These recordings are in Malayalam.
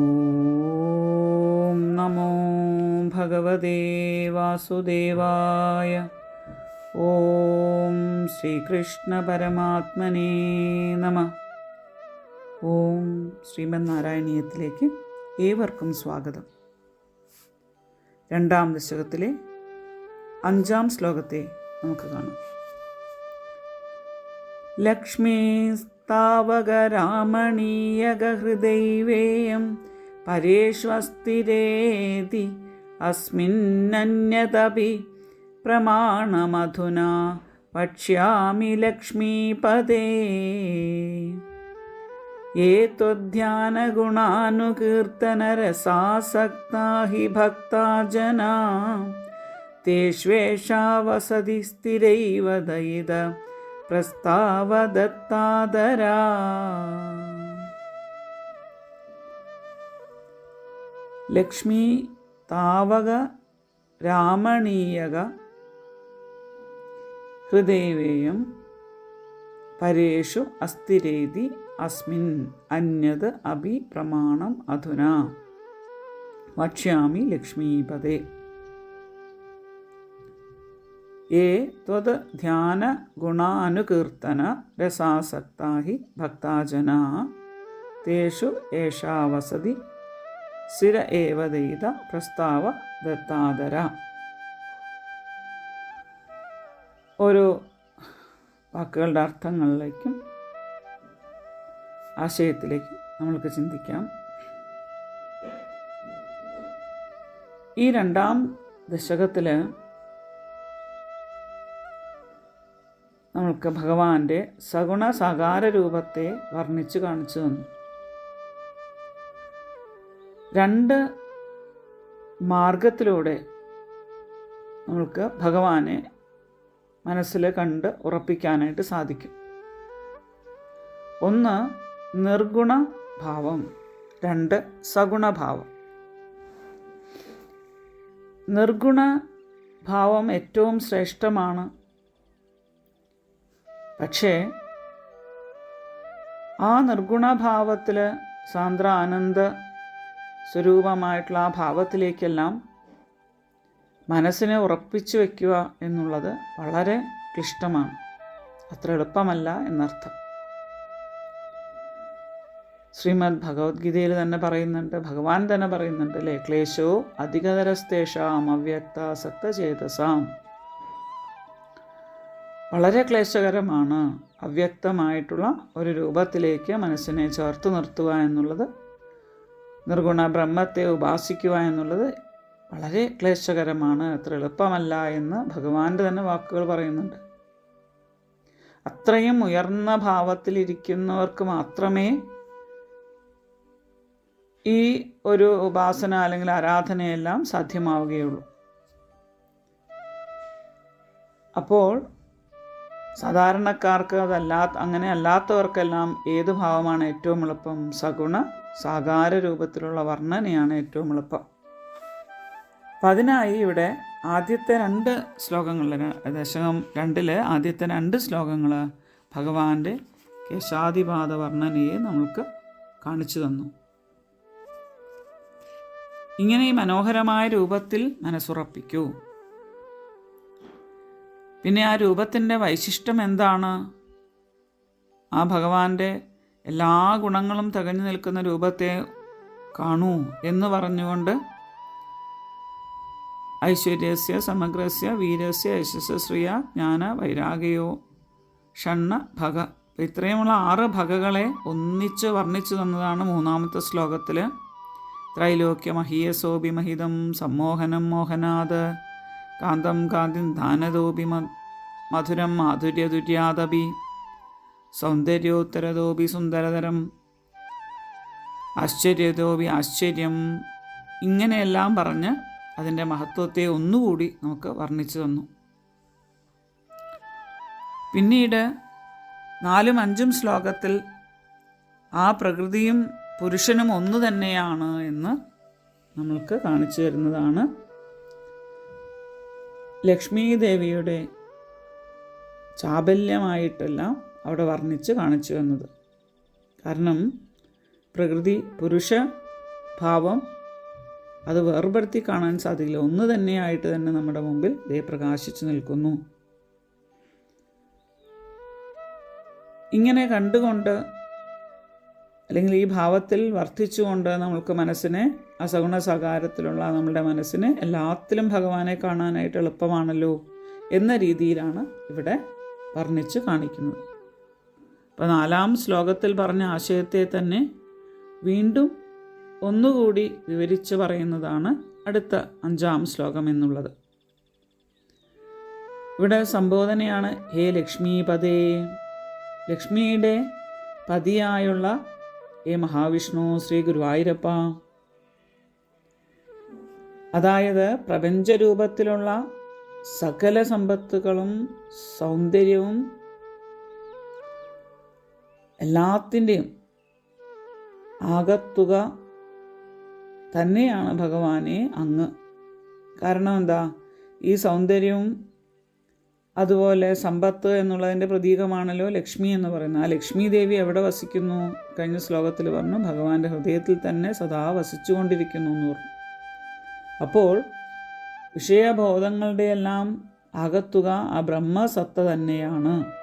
ഓം നമോ ഭഗവതേ വാസുദേവായ ഓം ശ്രീകൃഷ്ണ പരമാത്മനേ നമ ഓം ശ്രീമന്നാരായണീയത്തിലേക്ക് ഏവർക്കും സ്വാഗതം. രണ്ടാം ദശകത്തിലെ അഞ്ചാം ശ്ലോകത്തെ നമുക്ക് കാണാം. ലക്ഷ്മീ താവകരാമണീയകഹൃദൈവേയം ലക്ഷ്മീസ്താവകരാമണീയകഹൃദൈവേയം പരേഷ്വസ്ഥിരേതി അസ്മിന്നന്യതപി പ്രമാണമധുനാ വക്ഷ്യാമി ലക്ഷ്മീപദേ. ഏത്വധ്യാനഗുണാനുകീർത്തനരസാസക്താ ഹി ഭക്താ ജനാ. തേഷ്വേഷാ വസതി സ്ഥിരൈവ ദയിത പ്രസ്താവദത്താദരാ. ലക്ഷ്മി താവക രാമണീയക ഹൃദയവേയം പരേഷു അസ്ഥിരേതി അസ്മിൻ അന്യത് അഭി പ്രമാണം അധുന. വക്ഷ്യാമി ലക്ഷ്മീപദേ ഏ ത്വത് ധ്യാന ഗുണാനുകീർത്തന രസാസക്താ ഹി ഭക്താജനാ തേഷു ഏഷാ വസതി സ്ഥിര ഏവദൈത പ്രസ്താവ ദത്താദര. ഓരോ വാക്കുകളുടെ അർത്ഥങ്ങളിലേക്കും ആശയത്തിലേക്ക് നമ്മൾക്ക് ചിന്തിക്കാം. ഈ രണ്ടാം ദശകത്തിൽ നമ്മൾക്ക് ഭഗവാന്റെ സഗുണ സകാര രൂപത്തെ വർണിച്ചു കാണിച്ചു തന്നു. രണ്ട് മാർഗത്തിലൂടെ നമ്മൾക്ക് ഭഗവാനെ മനസ്സിൽ കണ്ട് ഉറപ്പിക്കാനായിട്ട് സാധിക്കും. ഒന്ന് നിർഗുണ ഭാവം രണ്ട് സഗുണഭാവം നിർഗുണ ഭാവം ഏറ്റവും ശ്രേഷ്ഠമാണ്. പക്ഷേ ആ നിർഗുണഭാവത്തിൽ സാന്ദ്ര ആനന്ദ സ്വരൂപമായിട്ടുള്ള ആ ഭാവത്തിലേക്കെല്ലാം മനസ്സിനെ ഉറപ്പിച്ചു വയ്ക്കുക എന്നുള്ളത് വളരെ ക്ലിഷ്ടമാണ്. അത്ര എളുപ്പമല്ല എന്നർത്ഥം. ശ്രീമദ് ഭഗവത്ഗീതയിൽ തന്നെ പറയുന്നുണ്ട് ഭഗവാൻ തന്നെ പറയുന്നുണ്ട് അല്ലേ ക്ലേശോ അധികതരസ്തേഷാം അവ്യക്ത ചേതസാം വളരെ ക്ലേശകരമാണ് അവ്യക്തമായിട്ടുള്ള ഒരു രൂപത്തിലേക്ക് മനസ്സിനെ ചേർത്ത് നിർത്തുക എന്നുള്ളത് നിർഗുണ ബ്രഹ്മത്തെ ഉപാസിക്കുക എന്നുള്ളത് വളരെ ക്ലേശകരമാണ് അത്ര എളുപ്പമല്ല എന്ന് ഭഗവാന്റെ തന്നെ വാക്കുകൾ പറയുന്നുണ്ട്. അത്രയും ഉയർന്ന ഭാവത്തിലിരിക്കുന്നവർക്ക് മാത്രമേ ഈ ഒരു ഉപാസന അല്ലെങ്കിൽ ആരാധനയെല്ലാം സാധ്യമാവുകയുള്ളൂ. അപ്പോൾ സാധാരണക്കാർക്ക് അതല്ലാത്ത അങ്ങനെ അല്ലാത്തവർക്കെല്ലാം ഏത് ഭാവമാണ് ഏറ്റവും എളുപ്പം? സഗുണ സാകാര രൂപത്തിലുള്ള വർണനയാണ് ഏറ്റവും എളുപ്പം. അപ്പം അതിനായി ഇവിടെ ആദ്യത്തെ രണ്ട് ശ്ലോകങ്ങളിൽ ദശകം രണ്ടിലെ ആദ്യത്തെ രണ്ട് ശ്ലോകങ്ങൾ ഭഗവാന്റെ കേശാദിപാദ വർണനയെ നമ്മൾക്ക് കാണിച്ചു തന്നു. ഇങ്ങനെ ഈ മനോഹരമായ രൂപത്തിൽ മനസ്സുറപ്പിക്കൂ. പിന്നെ ആ രൂപത്തിന്റെ വൈശിഷ്ട്യം എന്താണ്? ആ ഭഗവാന്റെ എല്ലാ ഗുണങ്ങളും തികഞ്ഞു നിൽക്കുന്ന രൂപത്തെ കാണൂ എന്ന് പറഞ്ഞുകൊണ്ട് ഐശ്വര്യസ്യ സമഗ്രസ്യ വീരസ്യ യശസ്ശ്രിയ ജ്ഞാന വൈരാഗയോ ഷണ്ണ ഭഗ. ഇത്രയുമുള്ള ആറ് ഭഗകളെ ഒന്നിച്ച് വർണിച്ചു തന്നതാണ് മൂന്നാമത്തെ ശ്ലോകത്തിൽ ത്രൈലോക്യ മഹീയസോഭിമഹിതം സമ്മോഹനം മോഹനാത് കാന്തം കാന്തിം ധാനതോപി മധുരം മാധുര്യതുര്യാദപി സൗന്ദര്യോത്തരതോപി സുന്ദരതരം. ആശ്ചര്യതോപി ആശ്ചര്യം. ഇങ്ങനെയെല്ലാം പറഞ്ഞ് അതിന്റെ മഹത്വത്തെ ഒന്നുകൂടി നമുക്ക് വർണിച്ചു തന്നു. പിന്നീട് നാലും അഞ്ചും ശ്ലോകത്തിൽ ആ പ്രകൃതിയും പുരുഷനും ഒന്നു തന്നെയാണ് എന്ന് നമ്മൾക്ക് കാണിച്ചു തരുന്നതാണ് ലക്ഷ്മീദേവിയുടെ ചാബല്യമായിട്ടെല്ലാം അവിടെ വർണിച്ച് കാണിച്ചു വന്നത് കാരണം പ്രകൃതി പുരുഷ ഭാവം അത് വേർപെടുത്തി കാണാൻ സാധിക്കില്ല. ഒന്ന് തന്നെയായിട്ട് തന്നെ നമ്മുടെ മുമ്പിൽ ദേ പ്രകാശിച്ചു നിൽക്കുന്നു. ഇങ്ങനെ കണ്ടുകൊണ്ട് അല്ലെങ്കിൽ ഈ ഭാവത്തിൽ വർദ്ധിച്ചുകൊണ്ട് നമ്മൾക്ക് മനസ്സിനെ ആ സഗുണ സകാരത്തിലുള്ള നമ്മളുടെ മനസ്സിന് എല്ലാത്തിലും ഭഗവാനെ കാണാനായിട്ട് എളുപ്പമാണല്ലോ എന്ന രീതിയിലാണ് ഇവിടെ വർണിച്ച് കാണിക്കുന്നത്. അപ്പോൾ നാലാം ശ്ലോകത്തിൽ പറഞ്ഞ ആശയത്തെ തന്നെ വീണ്ടും ഒന്നുകൂടി വിവരിച്ച് പറയുന്നതാണ് അടുത്ത അഞ്ചാം ശ്ലോകം എന്നുള്ളത്. ഇവിടെ സംബോധനയാണ് ഹേ ലക്ഷ്മീപതേ ലക്ഷ്മിയുടെ പതിയായുള്ള ഹേ മഹാവിഷ്ണു ശ്രീ ഗുരുവായൂരപ്പ. അതായത് പ്രപഞ്ചരൂപത്തിലുള്ള സകല സമ്പത്തുകളും സൗന്ദര്യവും എല്ലാത്തിന്റെയും ആകത്തുക തന്നെയാണ് ഭഗവാനെ അങ്ങ്. കാരണം എന്താ? ഈ സൗന്ദര്യവും അതുപോലെ സമ്പത്ത് എന്നുള്ളതിന്റെ പ്രതീകമാണല്ലോ ലക്ഷ്മി എന്ന് പറയുന്നത്. ആ ലക്ഷ്മി ദേവി എവിടെ വസിക്കുന്നു? കഴിഞ്ഞ ശ്ലോകത്തിൽ പറഞ്ഞു ഭഗവാന്റെ ഹൃദയത്തിൽ തന്നെ സദാ വസിച്ചുകൊണ്ടിരിക്കുന്നു എന്ന് പറഞ്ഞു. അപ്പോൾ വിഷയബോധങ്ങളുടെയെല്ലാം അകത്തുക ആ ബ്രഹ്മസത്ത തന്നെയാണ്.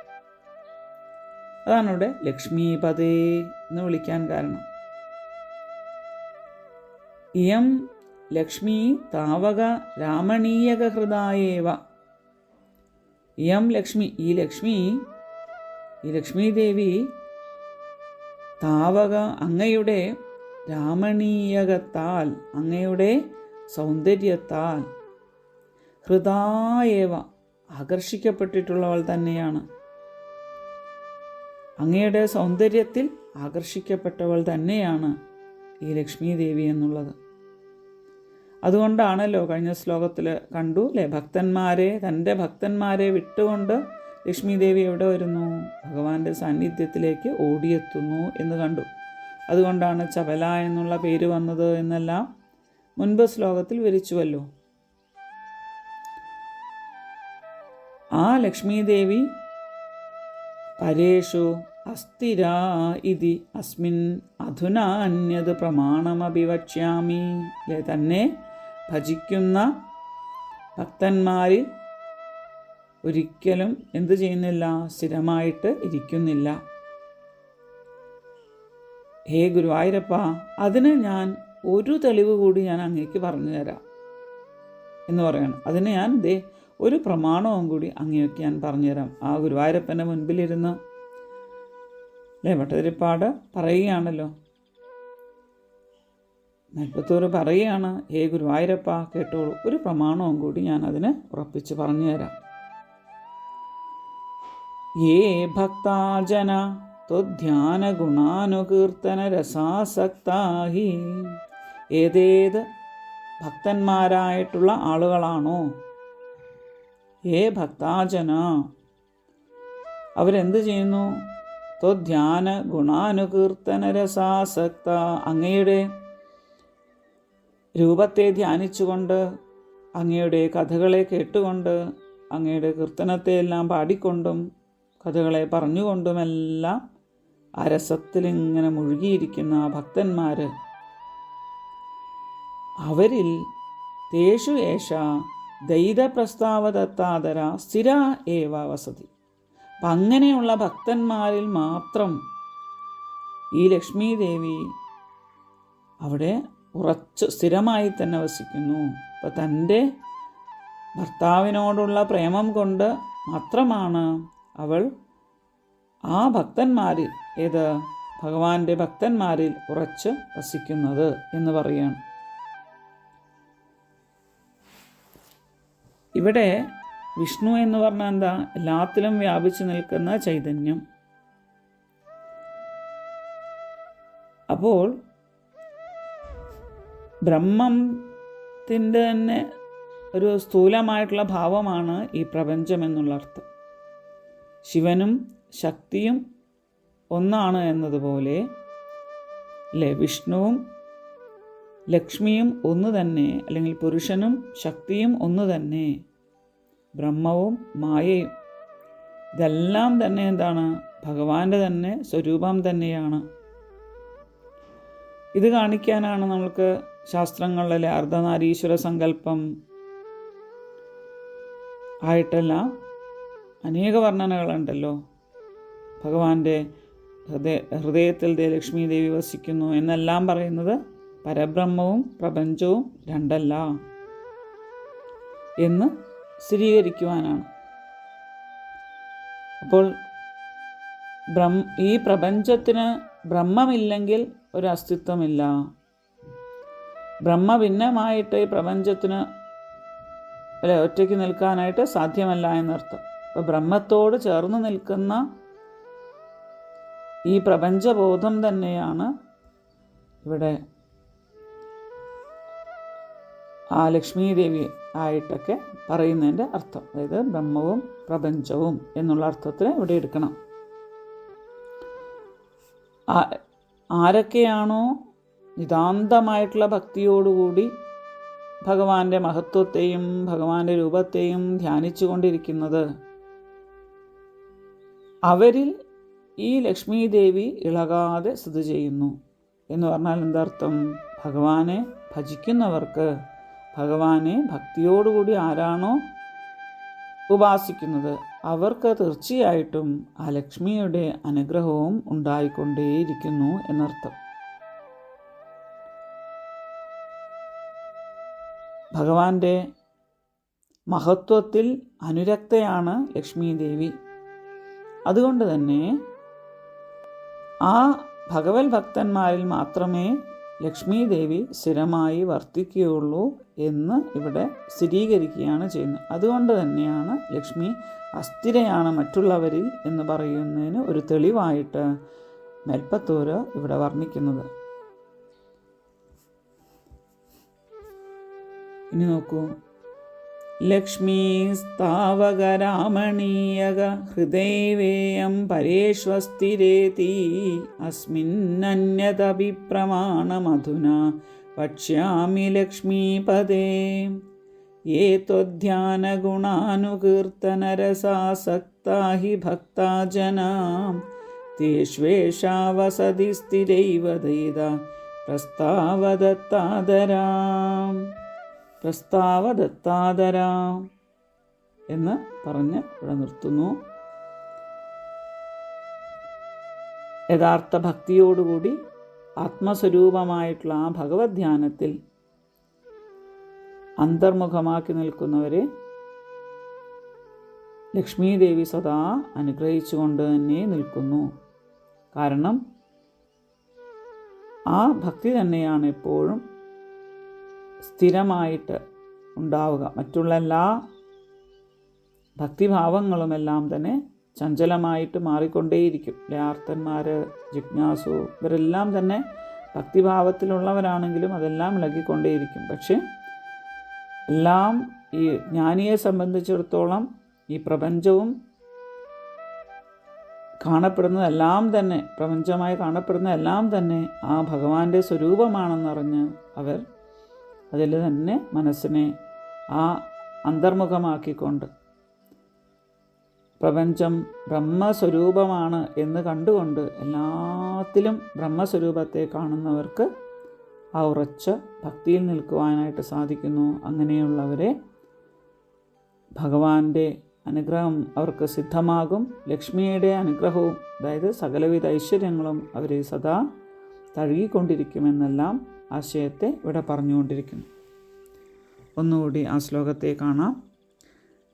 അതാണ് ഇവിടെ ലക്ഷ്മീപതേ എന്ന് വിളിക്കാൻ കാരണം. ഇയം ലക്ഷ്മി താവക രാമണീയക ഹൃദായേവ ഇയം ലക്ഷ്മി ഈ ലക്ഷ്മി ഈ ലക്ഷ്മി ദേവി താവക അങ്ങയുടെ രാമണീയകത്താൽ അങ്ങയുടെ സൗന്ദര്യത്താൽ ഹൃദായേവ ആകർഷിക്കപ്പെട്ടിട്ടുള്ളവൾ തന്നെയാണ്. അങ്ങയുടെ സൗന്ദര്യത്തിൽ ആകർഷിക്കപ്പെട്ടവൾ തന്നെയാണ് ഈ ലക്ഷ്മി ദേവി എന്നുള്ളത്. അതുകൊണ്ടാണല്ലോ കഴിഞ്ഞ ശ്ലോകത്തിൽ കണ്ടു അല്ലേ ഭക്തന്മാരെ തന്റെ ഭക്തന്മാരെ വിട്ടുകൊണ്ട് ലക്ഷ്മി ദേവി എവിടെ വരുന്നു? ഭഗവാന്റെ സാന്നിധ്യത്തിലേക്ക് ഓടിയെത്തുന്നു എന്ന് കണ്ടു. അതുകൊണ്ടാണ് ചപല എന്നുള്ള പേര് വന്നത് എന്നെല്ലാം മുൻപ് ശ്ലോകത്തിൽ വിവരിച്ചുവല്ലോ. ആ ലക്ഷ്മി ദേവി പരേഷു അസ്ഥിര ഇതി അസ്മിൻ അധുന അന്യത് പ്രമാണമഭിവക്ഷ്യാമി തന്നെ ഭജിക്കുന്ന ഭക്തന്മാരിൽ ഒരിക്കലും എന്തു ചെയ്യുന്നില്ല സ്ഥിരമായിട്ട് ഇരിക്കുന്നില്ല. ഹേ ഗുരുവായൂരപ്പ അതിന് ഞാൻ ഒരു തെളിവ് കൂടി ഞാൻ അങ്ങേക്ക് പറഞ്ഞു തരാം എന്ന് പറയണം. അതിന് ഞാൻ ദേ ഒരു പ്രമാണവും കൂടി അങ്ങേക്ക് ഞാൻ പറഞ്ഞുതരാം ആ ഗുരുവായൂരപ്പന്റെ മുൻപിലിരുന്ന് അല്ലേ? ഭട്ടതിരിപ്പാട് പറയുകയാണല്ലോ. നെൽപ്പത്തൂർ പറയുകയാണ് ഹേ ഗുരുവായൂരപ്പ കേട്ടോളൂ. ഒരു പ്രമാണവും കൂടി ഞാൻ അതിന് ഉറപ്പിച്ച് പറഞ്ഞുതരാം. ഏ ഭക്താജന ത്വധ്യാന ഗുണാനുകീർത്തന രസാസക്താഹി ഏതേത് ഭക്തന്മാരായിട്ടുള്ള ആളുകളാണോ? ഏ ഭക്താജന അവരെന്ത് ചെയ്യുന്നു? ത്വധ്യാന ഗുണാനുകീർത്തന രസാസക്ത അങ്ങയുടെ രൂപത്തെ ധ്യാനിച്ചുകൊണ്ട് അങ്ങയുടെ കഥകളെ കേട്ടുകൊണ്ട് അങ്ങയുടെ കീർത്തനത്തെ എല്ലാം പാടിക്കൊണ്ടും കഥകളെ പറഞ്ഞുകൊണ്ടുമെല്ലാം ആ രസത്തിലിങ്ങനെ മുഴുകിയിരിക്കുന്ന ഭക്തന്മാർ അവരിൽ തേഷു ഏഷ ദൈതപ്രസ്താവദത്താതര സ്ഥിര ഏവ വസതി. അപ്പം അങ്ങനെയുള്ള ഭക്തന്മാരിൽ മാത്രം ഈ ലക്ഷ്മി ദേവി അവിടെ ഉറച്ച് സ്ഥിരമായി തന്നെ വസിക്കുന്നു. അപ്പം തന്റെ ഭർത്താവിനോടുള്ള പ്രേമം കൊണ്ട് മാത്രമാണ് അവൾ ആ ഭക്തന്മാരിൽ ഏത് ഭഗവാന്റെ ഭക്തന്മാരിൽ ഉറച്ച് വസിക്കുന്നത് എന്ന് പറയുകയാണ്. ഇവിടെ വിഷ്ണു എന്ന് പറഞ്ഞാൽ എന്താ? എല്ലാത്തിലും വ്യാപിച്ചു നിൽക്കുന്ന ചൈതന്യം. അപ്പോൾ ബ്രഹ്മത്തിന്റെ തന്നെ ഒരു സ്ഥൂലമായിട്ടുള്ള ഭാവമാണ് ഈ പ്രപഞ്ചം എന്നുള്ള അർത്ഥം. ശിവനും ശക്തിയും ഒന്നാണ് എന്നതുപോലെ അല്ലേ? വിഷ്ണുവും ലക്ഷ്മിയും ഒന്ന് തന്നെ അല്ലെങ്കിൽ പുരുഷനും ശക്തിയും ഒന്ന് തന്നെ. ബ്രഹ്മവും മായയും. ഇതെല്ലാം തന്നെ എന്താണ്? ഭഗവാന്റെ തന്നെ സ്വരൂപം തന്നെയാണ്. ഇത് കാണിക്കാനാണ് നമ്മൾക്ക് ശാസ്ത്രങ്ങളിലെ അർദ്ധനാരീശ്വര സങ്കല്പം ആയിട്ടെല്ലാം അനേക വർണനകളുണ്ടല്ലോ. ഭഗവാന്റെ ഹൃദയ ഹൃദയത്തിൽ ദേ ലക്ഷ്മി ദേവി വസിക്കുന്നു എന്നെല്ലാം പറയുന്നത് പരബ്രഹ്മവും പ്രപഞ്ചവും രണ്ടല്ല എന്ന് സ്ഥിരീകരിക്കുവാനാണ്. അപ്പോൾ ബ്രഹ്മ ഈ പ്രപഞ്ചത്തിന് ബ്രഹ്മമില്ലെങ്കിൽ ഒരു അസ്തിത്വമില്ല ബ്രഹ്മഭിന്നമായിട്ട് ഈ പ്രപഞ്ചത്തിന് അല്ലെ ഒറ്റയ്ക്ക് നിൽക്കാനായിട്ട് സാധ്യമല്ല എന്നർത്ഥം. അപ്പോൾ ബ്രഹ്മത്തോട് ചേർന്ന് നിൽക്കുന്ന ഈ പ്രപഞ്ചബോധം തന്നെയാണ് ഇവിടെ ആ ലക്ഷ്മി ദേവി ആയിട്ടൊക്കെ പറയുന്നതിന്റെ അർത്ഥം. അതായത് ബ്രഹ്മവും പ്രപഞ്ചവും എന്നുള്ള അർത്ഥത്തിൽ ഇവിടെ എടുക്കണം. ആരൊക്കെയാണോ നിതാന്തമായിട്ടുള്ള ഭക്തിയോടുകൂടി ഭഗവാന്റെ മഹത്വത്തെയും ഭഗവാന്റെ രൂപത്തെയും ധ്യാനിച്ചു കൊണ്ടിരിക്കുന്നത് അവരിൽ ഈ ലക്ഷ്മി ദേവി ഇളകാതെ സ്ഥിതി ചെയ്യുന്നു. എന്ന് പറഞ്ഞാൽ എന്താർത്ഥം ഭഗവാനെ ഭജിക്കുന്നവർക്ക് ഭഗവാനെ ഭക്തിയോടുകൂടി ആരാണോ ഉപാസിക്കുന്നത് അവർക്ക് തീർച്ചയായിട്ടും ആ ലക്ഷ്മിയുടെ അനുഗ്രഹവും ഉണ്ടായിക്കൊണ്ടേയിരിക്കുന്നു എന്നർത്ഥം. ഭഗവാന്റെ മഹത്വത്തിൽ അനുരക്തയാണ് ലക്ഷ്മി ദേവി അതുകൊണ്ട് തന്നെ ആ ഭഗവത് ഭക്തന്മാരിൽ മാത്രമേ ലക്ഷ്മി ദേവി സ്ഥിരമായി വർത്തിക്കുകയുള്ളൂ എന്ന് ഇവിടെ സ്ഥിരീകരിക്കുകയാണ് ചെയ്യുന്നത്. അതുകൊണ്ട് തന്നെയാണ് ലക്ഷ്മി അസ്ഥിരയാണ് മറ്റുള്ളവരിൽ എന്ന് പറയുന്നതിന് ഒരു തെളിവായിട്ട് മെൽപ്പത്തൂര് ഇവിടെ വർണിക്കുന്നത്. ഇനി നോക്കൂ. लक्ष्मीस्तावगरामणीयग हृदैवेयं परेष्वस्थिरेति अस्मिन्नन्यदपि प्रमाणमधुना वक्ष्यामि लक्ष्मीपदे ये त्वध्यानगुणानुकीर्तनरसासक्ता हि भक्ता जनां तेष्वेषा वसति स्थिरैव दयिदा प्रस्तावदत्तादराम् പ്രസ്താവദത്താതര എന്ന് പറഞ്ഞ് ഇവിടെ നിർത്തുന്നു. യഥാർത്ഥ ഭക്തിയോടുകൂടി ആത്മസ്വരൂപമായിട്ടുള്ള ആ ഭഗവത് ധ്യാനത്തിൽ അന്തർമുഖമാക്കി നിൽക്കുന്നവരെ ലക്ഷ്മീദേവി സദാ അനുഗ്രഹിച്ചുകൊണ്ട് തന്നെ നിൽക്കുന്നു. കാരണം ആ ഭക്തി തന്നെയാണ് എപ്പോഴും സ്ഥിരമായിട്ട് ഉണ്ടാവുക. മറ്റുള്ള എല്ലാ ഭക്തിഭാവങ്ങളുമെല്ലാം തന്നെ ചഞ്ചലമായിട്ട് മാറിക്കൊണ്ടേയിരിക്കും. ലാർത്തന്മാർ ജിജ്ഞാസു ഇവരെല്ലാം തന്നെ ഭക്തിഭാവത്തിലുള്ളവരാണെങ്കിലും അതെല്ലാം ഇളകിക്കൊണ്ടേയിരിക്കും. പക്ഷേ എല്ലാം ഈ ജ്ഞാനിയെ സംബന്ധിച്ചിടത്തോളം ഈ പ്രപഞ്ചവും കാണപ്പെടുന്നതെല്ലാം തന്നെ പ്രപഞ്ചമായി കാണപ്പെടുന്ന എല്ലാം തന്നെ ആ ഭഗവാന്റെ സ്വരൂപമാണെന്നറിഞ്ഞ് അവർ അതിൽ തന്നെ മനസ്സിനെ ആ അന്തർമുഖമാക്കിക്കൊണ്ട് പ്രപഞ്ചം ബ്രഹ്മസ്വരൂപമാണ് എന്ന് കണ്ടുകൊണ്ട് എല്ലാത്തിലും ബ്രഹ്മസ്വരൂപത്തെ കാണുന്നവർക്ക് ആ ഉറച്ച ഭക്തിയിൽ നിൽക്കുവാനായിട്ട് സാധിക്കുന്നു. അങ്ങനെയുള്ളവരെ ഭഗവാന്റെ അനുഗ്രഹം അവർക്ക് സിദ്ധമാകും. ലക്ഷ്മിയുടെ അനുഗ്രഹവും അതായത് സകലവിധ ഐശ്വര്യങ്ങളും അവരെ സദാ തഴുകിക്കൊണ്ടിരിക്കുമെന്നെല്ലാം ആശയത്തെ ഇവിടെ പറഞ്ഞുകൊണ്ടിരിക്കുന്നു ഒന്നുകൂടി ആ ശ്ലോകത്തെ കാണാം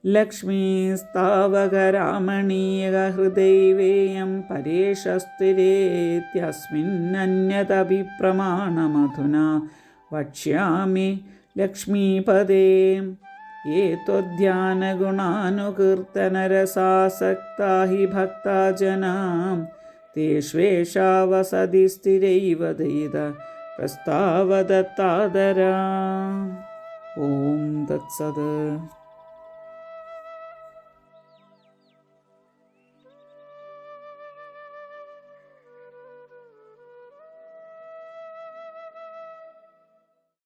ലക്ഷ്മീസ്താവകരാമണീയഹൃദൈവേയം പരേഷസ്ഥിരേത്യസ്മിന്നന്യതഭിപ്രമാണമധുന വക്ഷ്യാമി ലക്ഷ്മീപദേ ये त्वध्यानगुणानुकीर्तनरसासक्ता हि भक्ता जनां तेष्वेषा वसति स्थिरैव दयित प्रस्तावदत्तादरा ॐ तत्सत्